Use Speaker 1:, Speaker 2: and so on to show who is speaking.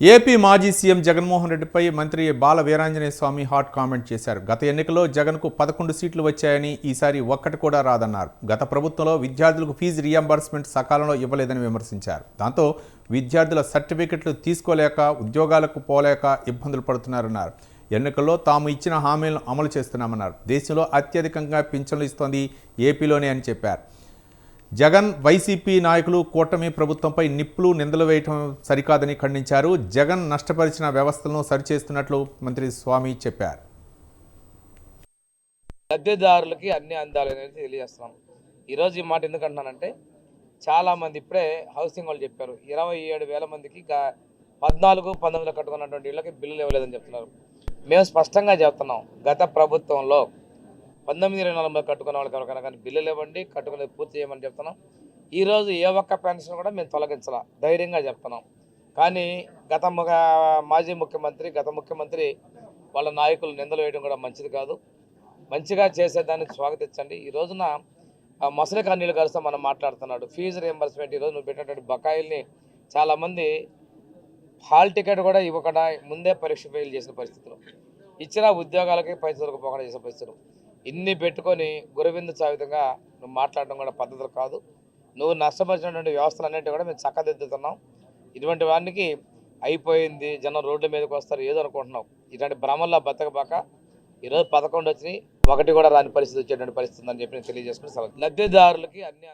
Speaker 1: AP మాజీ CM Jaganmohan రెడ్డిపై మంత్రి బాల వీరాంజనేయ స్వామి హాట్ కామెంట్ చేశారు. గత ఎన్నికల్లో జగన్కు పదకొండు సీట్లు వచ్చాయని ఈసారి ఒక్కటి కూడా రాదన్నారు. గత ప్రభుత్వంలో విద్యార్థులకు ఫీజు రియంబర్స్మెంట్ సకాలంలో ఇవ్వలేదని విమర్శించారు. దాంతో విద్యార్థుల సర్టిఫికెట్లు తీసుకోలేక ఉద్యోగాలకు పోలేక ఇబ్బందులు పడుతున్నారన్నారు. ఎన్నికల్లో తాము ఇచ్చిన హామీలను అమలు చేస్తున్నామన్నారు. దేశంలో అత్యధికంగా పింఛన్లు ఇస్తోంది ఏపీలోనే అని చెప్పారు. జగన్ వైసీపీ నాయకులు కూటమి ప్రభుత్వంపై నిప్పులు నిందలు వేయటం సరికాదని ఖండించారు. జగన్ నష్టపరిచిన వ్యవస్థలను సరిచేస్తున్నట్లు మంత్రి స్వామి చెప్పారు.
Speaker 2: లబ్ధిదారులకి అన్ని అందాలి అనేది తెలియజేస్తున్నాం. ఈరోజు ఈ మాట ఎందుకంటున్నానంటే చాలామంది ఇప్పుడే హౌసింగ్ వాళ్ళు చెప్పారు. ఇరవై ఏడు వేల మందికి పద్నాలుగు పంతొమ్మిదిలో కట్టుకున్నటువంటి ఇళ్ళకి బిల్లులు ఇవ్వలేదని చెప్తున్నారు. మేము స్పష్టంగా చెప్తున్నాం. గత ప్రభుత్వంలో పంతొమ్మిది ఇరవై నలభై కట్టుకున్న వాళ్ళకి ఎవరికైనా కానీ బిల్లులు ఇవ్వండి కట్టుకునేది పూర్తి చేయమని చెప్తున్నాం. ఈరోజు ఏ ఒక్క పెన్షన్ కూడా మేము తొలగించాల ధైర్యంగా చెప్తున్నాం. కానీ గత మాజీ ముఖ్యమంత్రి గత ముఖ్యమంత్రి వాళ్ళ నాయకులు నిందలు వేయడం కూడా మంచిది కాదు. మంచిగా చేసేదాన్ని స్వాగతించండి. ఈ రోజున మసలిక మొసలి కన్నీళ్ళు కలిస్తే మనం మాట్లాడుతున్నాడు. ఫీజు రియంబర్స్మెంట్ ఈరోజు నువ్వు పెట్టినటువంటి బకాయిల్ని చాలామంది హాల్ టికెట్ కూడా ఇవ్వకుండా ముందే పరీక్ష ఫెయిల్ చేసిన పరిస్థితులు. ఇచ్చిన ఉద్యోగాలకి పైసలకు పోకుండా చేసిన పరిస్థితులు. ఇన్ని పెట్టుకొని గురవిందు సావిధంగా నువ్వు మాట్లాడడం కూడా పద్ధతులు కాదు. నువ్వు నష్టపరిచినటువంటి వ్యవస్థలు అనేవి కూడా మేము చక్కదిద్దుతున్నాం. ఇటువంటి వానికి అయిపోయింది జనం రోడ్ల మీదకి వస్తారు ఏదో అనుకుంటున్నావు. ఇలాంటి భ్రమల్లో బతకబాక ఈరోజు పదకొండు వచ్చినాయి ఒకటి కూడా రాని పరిస్థితి వచ్చేటువంటి పరిస్థితి ఉందని చెప్పి నేను తెలియజేసుకుని సెలవు. లబ్ధిదారులకి అన్ని